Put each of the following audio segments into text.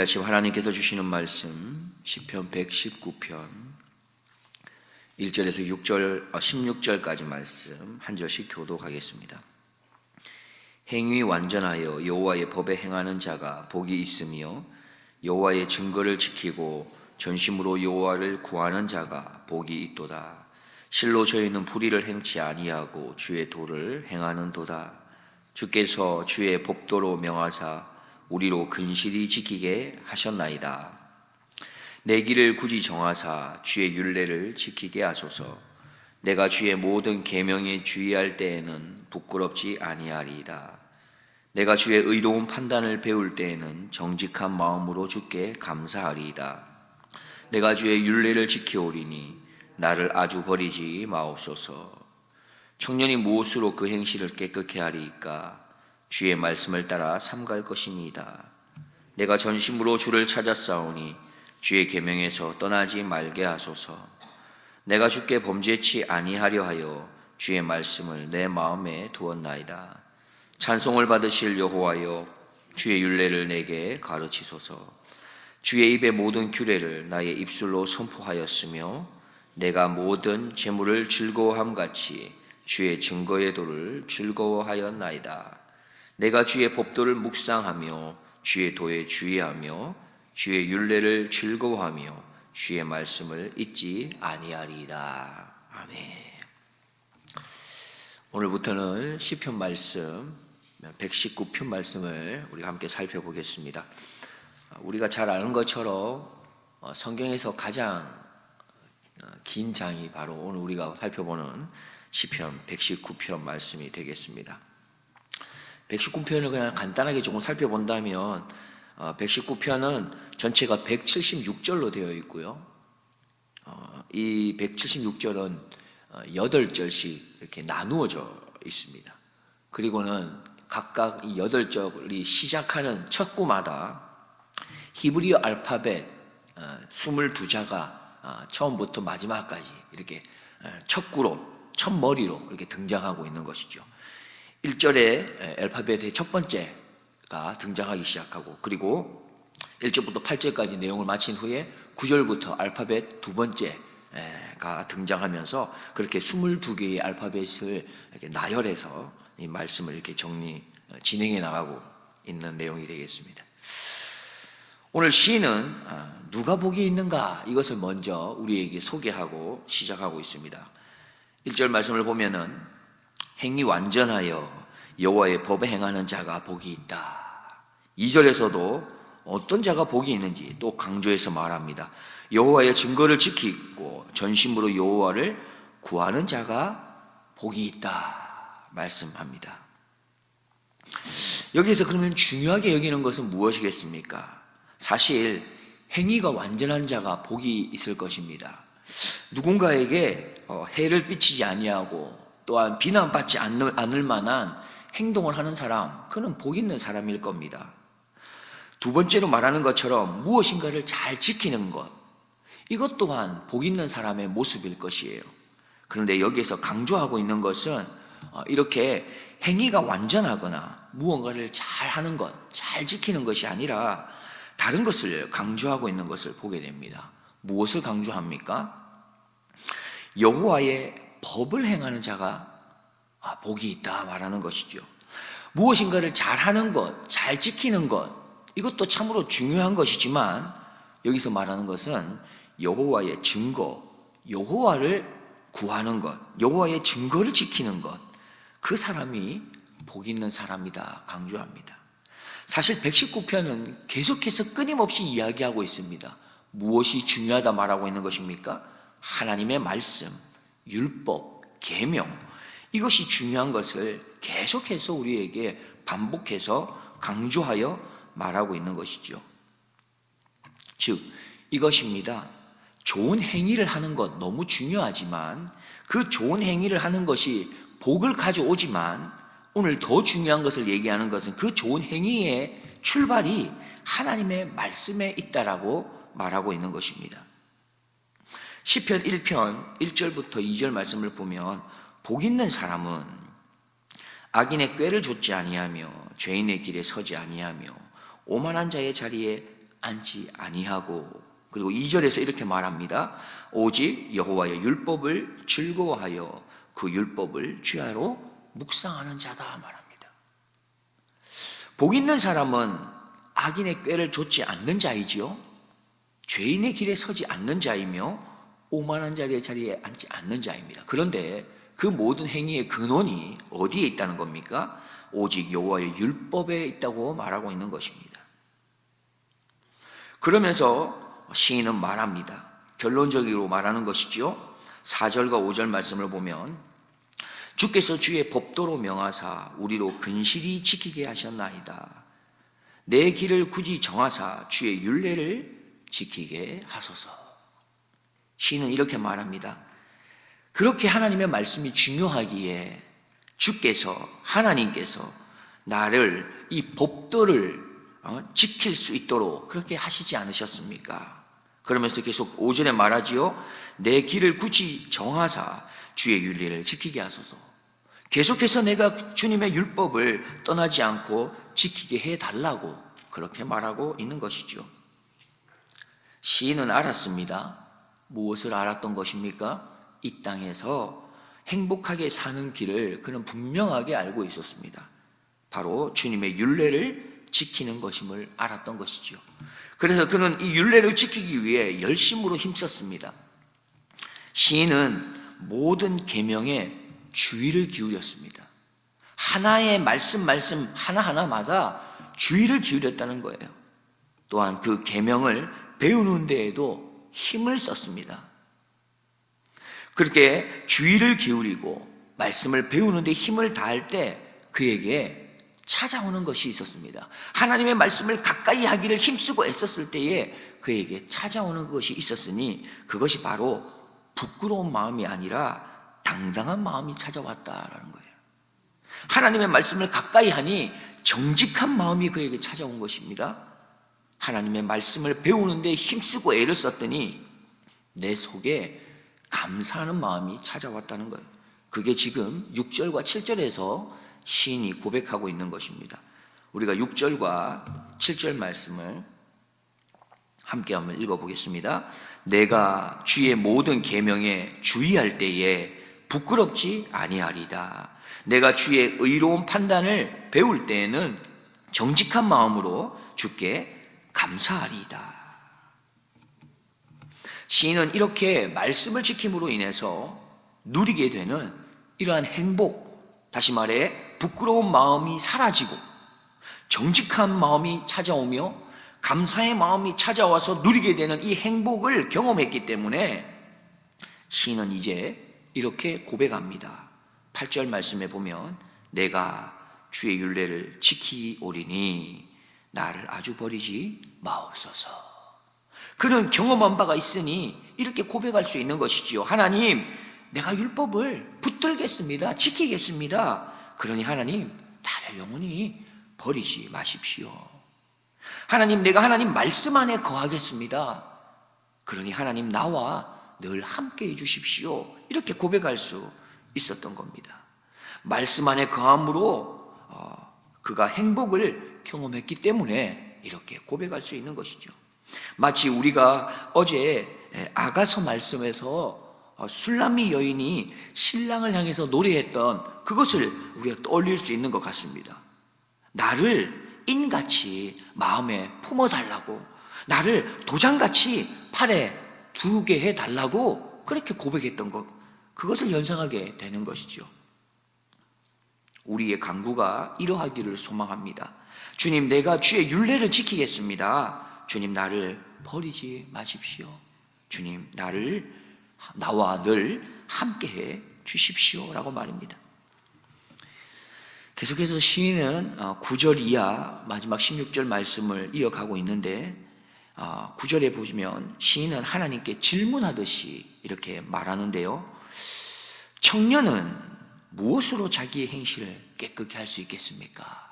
아침 하나님께서 주시는 말씀 시편 119편 1절에서 6절 16절까지 말씀 한 절씩 교독하겠습니다. 행위 완전하여 여호와의 법에 행하는 자가 복이 있으며 여호와의 증거를 지키고 전심으로 여호와를 구하는 자가 복이 있도다. 실로 저희는 불의를 행치 아니하고 주의 도를 행하는도다. 주께서 주의 법도로 명하사 우리로 근실히 지키게 하셨나이다. 내 길을 굳이 정하사 주의 윤례를 지키게 하소서. 내가 주의 모든 계명에 주의할 때에는 부끄럽지 아니하리이다. 내가 주의 의로운 판단을 배울 때에는 정직한 마음으로 주께 감사하리이다. 내가 주의 윤례를 지켜오리니 나를 아주 버리지 마옵소서. 청년이 무엇으로 그 행실을 깨끗게 하리이까? 주의 말씀을 따라 삼갈 것이니이다. 내가 전심으로 주를 찾았사오니 주의 계명에서 떠나지 말게 하소서. 내가 주께 범죄치 아니하려 하여 주의 말씀을 내 마음에 두었나이다. 찬송을 받으실 여호와여 주의 윤례를 내게 가르치소서. 주의 입의 모든 규례를 나의 입술로 선포하였으며 내가 모든 재물을 즐거워함 같이 주의 증거의 도를 즐거워하였나이다. 내가 주의 법도를 묵상하며 주의 도에 주의하며 주의 윤례를 즐거워하며 주의 말씀을 잊지 아니하리이다. 아멘. 오늘부터는 시편 말씀 119편 말씀을 우리가 함께 살펴보겠습니다. 우리가 잘 아는 것처럼 어, 성경에서 가장 어, 긴 장이 바로 오늘 우리가 살펴보는 시편 119편 말씀이 되겠습니다. 119편을 그냥 간단하게 조금 살펴본다면 119편은 어, 전체가 176절로 되어 있고요. 이 176절은 8절씩 이렇게 나누어져 있습니다. 그리고는 각각 이 8절이 시작하는 첫 구마다 히브리어 알파벳 22자가 처음부터 마지막까지 이렇게 첫 구로, 첫 머리로 이렇게 등장하고 있는 것이죠. 1절에 알파벳의 첫 번째가 등장하기 시작하고 그리고 1절부터 8절까지 내용을 마친 후에 9절부터 알파벳 두 번째가 등장하면서 그렇게 22개의 알파벳을 나열해서 이 말씀을 이렇게 정리 진행해 나가고 있는 내용이 되겠습니다. 오늘 시인은 누가 복이 있는가 이것을 먼저 우리에게 소개하고 시작하고 있습니다. 1절 말씀을 보면은 행위 완전하여 여호와의 법에 행하는 자가 복이 있다. 2절에서도 어떤 자가 복이 있는지 또 강조해서 말합니다. 여호와의 증거를 지키고 전심으로 여호와를 구하는 자가 복이 있다 말씀합니다. 여기서 그러면 중요하게 여기는 것은 무엇이겠습니까? 사실 행위가 완전한 자가 복이 있을 것입니다. 누군가에게 어, 해를 끼치지 아니하고 또한 비난받지 않을 만한 행동을 하는 사람, 그는 복 있는 사람일 겁니다. 두 번째로 말하는 것처럼 무엇인가를 잘 지키는 것, 이것 또한 복 있는 사람의 모습일 것이에요. 그런데 여기에서 강조하고 있는 것은 어, 이렇게 행위가 완전하거나 무언가를 잘 하는 것, 잘 지키는 것이 아니라 다른 것을 강조하고 있는 것을 보게 됩니다. 무엇을 강조합니까? 여호와의 법을 행하는 자가 아, 복이 있다 말하는 것이죠. 무엇인가를 잘하는 것, 잘 지키는 것, 이것도 참으로 중요한 것이지만 여기서 말하는 것은 여호와의 증거, 여호와를 구하는 것, 여호와의 증거를 지키는 것, 그 사람이 복 있는 사람이다 강조합니다. 사실 119편은 계속해서 끊임없이 이야기하고 있습니다. 무엇이 중요하다 말하고 있는 것입니까? 하나님의 말씀, 율법, 계명 이것이 중요한 것을 계속해서 우리에게 반복해서 강조하여 말하고 있는 것이죠. 즉 이것입니다. 좋은 행위를 하는 것 너무 중요하지만 그 좋은 행위를 하는 것이 복을 가져오지만 오늘 더 중요한 것을 얘기하는 것은 그 좋은 행위의 출발이 하나님의 말씀에 있다라고 말하고 있는 것입니다. 시편 1편 1절부터 2절 말씀을 보면 복 있는 사람은 악인의 꾀를 좇지 아니하며 죄인의 길에 서지 아니하며 오만한 자의 자리에 않지 아니하고 그리고 2절에서 이렇게 말합니다. 오직 여호와의 율법을 즐거워하여 그 율법을 주야로 묵상하는 자다 말합니다. 복 있는 사람은 악인의 꾀를 좇지 않는 자이지요. 죄인의 길에 서지 않는 자이며 오만한 자리의 자리에 앉지 않는 자입니다. 그런데 그 모든 행위의 근원이 어디에 있다는 겁니까? 오직 여호와의 율법에 있다고 말하고 있는 것입니다. 그러면서 시인은 말합니다. 결론적으로 말하는 것이지요. 4절과 5절 말씀을 보면 주께서 주의 법도로 명하사 우리로 근실히 지키게 하셨나이다. 내 길을 굳이 정하사 주의 율례를 지키게 하소서. 시인은 이렇게 말합니다. 그렇게 하나님의 말씀이 중요하기에 주께서 하나님께서 나를 이 법도를 어, 지킬 수 있도록 그렇게 하시지 않으셨습니까? 그러면서 계속 5절에 말하지요. 내 길을 굳이 정하사 주의 윤리를 지키게 하소서. 계속해서 내가 주님의 율법을 떠나지 않고 지키게 해 달라고 그렇게 말하고 있는 것이죠. 시인은 알았습니다. 무엇을 알았던 것입니까? 이 땅에서 행복하게 사는 길을 그는 분명하게 알고 있었습니다. 바로 주님의 윤례를 지키는 것임을 알았던 것이죠. 그래서 그는 이 윤례를 지키기 위해 열심으로 힘썼습니다. 시인은 모든 계명에 주의를 기울였습니다. 하나의 말씀 말씀 하나하나마다 주의를 기울였다는 거예요. 또한 그 계명을 배우는 데에도 힘을 썼습니다. 그렇게 주의를 기울이고 말씀을 배우는 데 힘을 다할 때 그에게 찾아오는 것이 있었습니다. 하나님의 말씀을 가까이 하기를 힘쓰고 애썼을 때에 그에게 찾아오는 것이 있었으니 그것이 바로 부끄러운 마음이 아니라 당당한 마음이 찾아왔다라는 거예요. 하나님의 말씀을 가까이 하니 정직한 마음이 그에게 찾아온 것입니다. 하나님의 말씀을 배우는데 힘쓰고 애를 썼더니 내 속에 감사하는 마음이 찾아왔다는 거예요. 그게 지금 6절과 7절에서 시인이 고백하고 있는 것입니다. 우리가 6절과 7절 말씀을 함께 한번 읽어보겠습니다. 내가 주의 모든 계명에 주의할 때에 부끄럽지 아니하리다. 내가 주의 의로운 판단을 배울 때에는 정직한 마음으로 주께 감사하리이다. 시인은 이렇게 말씀을 지킴으로 인해서 누리게 되는 이러한 행복, 다시 말해 부끄러운 마음이 사라지고 정직한 마음이 찾아오며 감사의 마음이 찾아와서 누리게 되는 이 행복을 경험했기 때문에 시인은 이제 이렇게 고백합니다. 8절 말씀에 보면 내가 주의 윤례를 지키오리니 나를 아주 버리지 마옵소서. 그는 경험한 바가 있으니 이렇게 고백할 수 있는 것이지요. 하나님, 내가 율법을 붙들겠습니다. 지키겠습니다. 그러니 하나님, 나를 영원히 버리지 마십시오. 하나님, 내가 하나님 말씀 안에 거하겠습니다. 그러니 하나님, 나와 늘 함께 해 주십시오. 이렇게 고백할 수 있었던 겁니다. 말씀 안에 거함으로 어, 그가 행복을 경험했기 때문에 이렇게 고백할 수 있는 것이죠. 마치 우리가 어제 아가서 말씀에서 어, 술람미 여인이 신랑을 향해서 노래했던 그것을 우리가 떠올릴 수 있는 것 같습니다. 나를 인같이 마음에 품어달라고, 나를 도장같이 팔에 두게 해달라고 그렇게 고백했던 것, 그것을 연상하게 되는 것이죠. 우리의 강구가 이러하기를 소망합니다. 주님, 내가 주의 윤례를 지키겠습니다. 주님, 나를 버리지 마십시오. 주님, 나를, 나와 늘 함께 해 주십시오. 라고 말입니다. 계속해서 시인은 9절 이하 마지막 16절 말씀을 이어가고 있는데 9절에 보시면 시인은 하나님께 질문하듯이 이렇게 말하는데요. 청년은 무엇으로 자기의 행실을 깨끗게 할수 있겠습니까?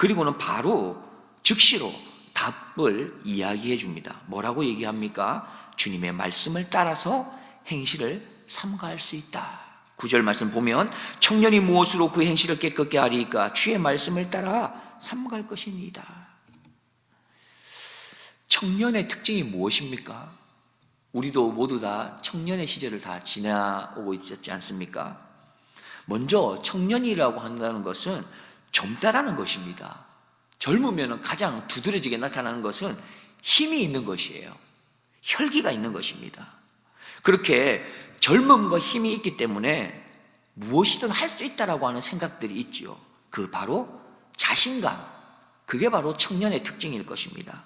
그리고는 바로 즉시로 답을 이야기해 줍니다. 뭐라고 얘기합니까? 주님의 말씀을 따라서 행실을 삼가할 수 있다. 구절 말씀 보면 청년이 무엇으로 그 행실을 깨끗게 하리까 주의 말씀을 따라 삼갈 것입니다. 청년의 특징이 무엇입니까? 우리도 모두 다 청년의 시절을 다 지나오고 있었지 않습니까? 먼저 청년이라고 한다는 것은 젊다라는 것입니다. 젊으면 가장 두드러지게 나타나는 것은 힘이 있는 것이에요. 혈기가 있는 것입니다. 그렇게 젊음과 힘이 있기 때문에 무엇이든 할 수 있다라고 하는 생각들이 있지요. 그 바로 자신감. 그게 바로 청년의 특징일 것입니다.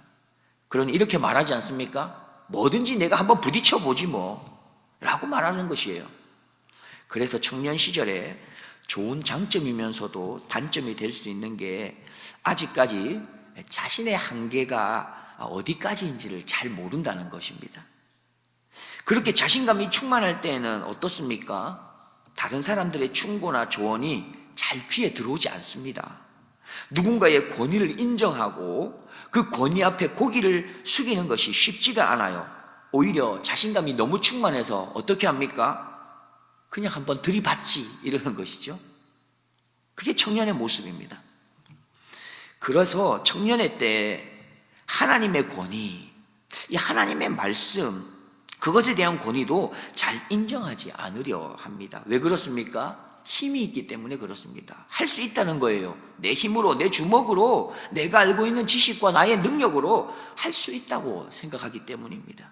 그러니 이렇게 말하지 않습니까? 뭐든지 내가 한번 부딪혀 보지 뭐. 라고 말하는 것이에요. 그래서 청년 시절에 좋은 장점이면서도 단점이 될 수 있는 게 아직까지 자신의 한계가 어디까지인지를 잘 모른다는 것입니다. 그렇게 자신감이 충만할 때에는 어떻습니까? 다른 사람들의 충고나 조언이 잘 귀에 들어오지 않습니다. 누군가의 권위를 인정하고 그 권위 앞에 고기를 숙이는 것이 쉽지가 않아요. 오히려 자신감이 너무 충만해서 어떻게 합니까? 그냥 한번 들이받지 이러는 것이죠. 그게 청년의 모습입니다. 그래서 청년의 때 하나님의 권위, 이 하나님의 말씀, 그것에 대한 권위도 잘 인정하지 않으려 합니다. 왜 그렇습니까? 힘이 있기 때문에 그렇습니다. 할 수 있다는 거예요. 내 힘으로, 내 주먹으로, 내가 알고 있는 지식과 나의 능력으로 할 수 있다고 생각하기 때문입니다.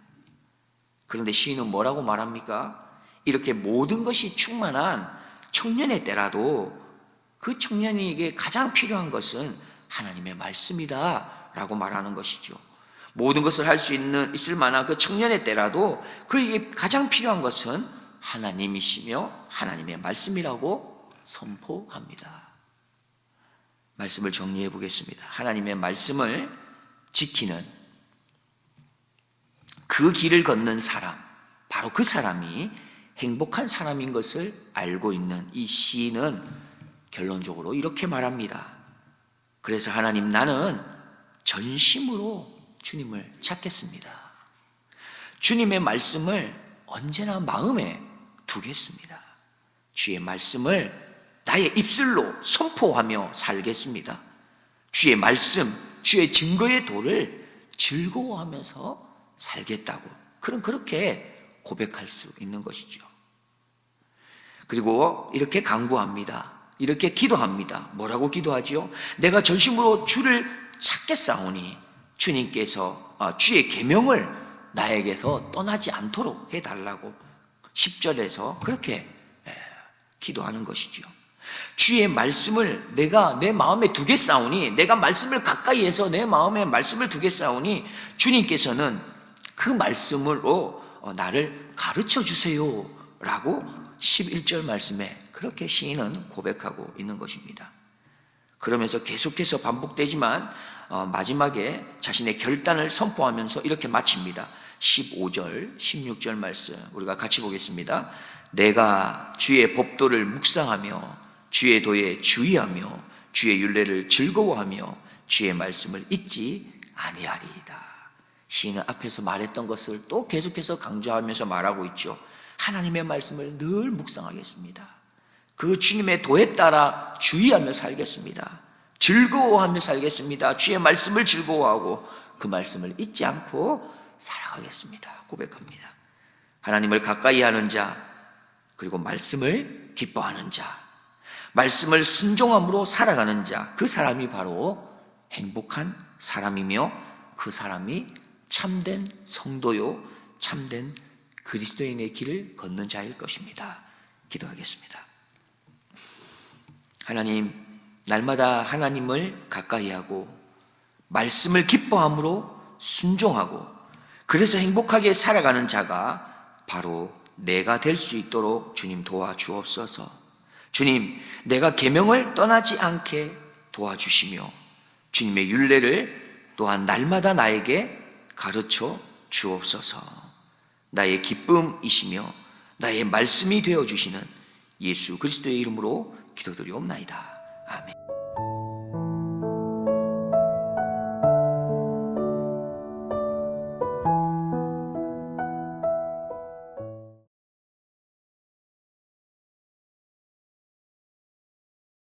그런데 시인은 뭐라고 말합니까? 이렇게 모든 것이 충만한 청년의 때라도 그 청년에게 가장 필요한 것은 하나님의 말씀이다 라고 말하는 것이죠. 모든 것을 할 수 있는, 있을 만한 그 청년의 때라도 그에게 가장 필요한 것은 하나님이시며 하나님의 말씀이라고 선포합니다. 말씀을 정리해 보겠습니다. 하나님의 말씀을 지키는 그 길을 걷는 사람, 바로 그 사람이 행복한 사람인 것을 알고 있는 이 시인은 결론적으로 이렇게 말합니다. 그래서 하나님 나는 전심으로 주님을 찾겠습니다. 주님의 말씀을 언제나 마음에 두겠습니다. 주의 말씀을 나의 입술로 선포하며 살겠습니다. 주의 말씀, 주의 증거의 도를 즐거워하면서 살겠다고. 그럼 그렇게 고백할 수 있는 것이죠. 그리고 이렇게 강구합니다. 이렇게 기도합니다. 뭐라고 기도하지요? 내가 전심으로 주를 찾겠사오니 주님께서 아, 주의 계명을 나에게서 떠나지 않도록 해달라고 10절에서 그렇게 예, 기도하는 것이죠. 주의 말씀을 내가 내 마음에 두겠사오니 내가 말씀을 가까이 해서 내 마음에 말씀을 두겠사오니 주님께서는 그 말씀으로 어, 나를 가르쳐 주세요 라고 11절 말씀에 그렇게 시인은 고백하고 있는 것입니다. 그러면서 계속해서 반복되지만 어, 마지막에 자신의 결단을 선포하면서 이렇게 마칩니다. 15절, 16절 말씀 우리가 같이 보겠습니다. 내가 주의 법도를 묵상하며 주의 도에 주의하며 주의 윤례를 즐거워하며 주의 말씀을 잊지 아니하리이다. 시인은 앞에서 말했던 것을 또 계속해서 강조하면서 말하고 있죠. 하나님의 말씀을 늘 묵상하겠습니다. 그 주님의 도에 따라 주의하며 살겠습니다. 즐거워하며 살겠습니다. 주의 말씀을 즐거워하고 그 말씀을 잊지 않고 살아가겠습니다. 고백합니다. 하나님을 가까이 하는 자, 그리고 말씀을 기뻐하는 자, 말씀을 순종함으로 살아가는 자, 그 사람이 바로 행복한 사람이며 그 사람이 참된 성도요, 참된 그리스도인의 길을 걷는 자일 것입니다. 기도하겠습니다. 하나님, 날마다 하나님을 가까이 하고 말씀을 기뻐함으로 순종하고 그래서 행복하게 살아가는 자가 바로 내가 될 수 있도록 주님 도와주옵소서. 주님, 내가 계명을 떠나지 않게 도와주시며 주님의 윤례를 또한 날마다 나에게 가르쳐 주옵소서. 나의 기쁨이시며 나의 말씀이 되어 주시는 예수 그리스도의 이름으로 기도드리옵나이다. 아멘.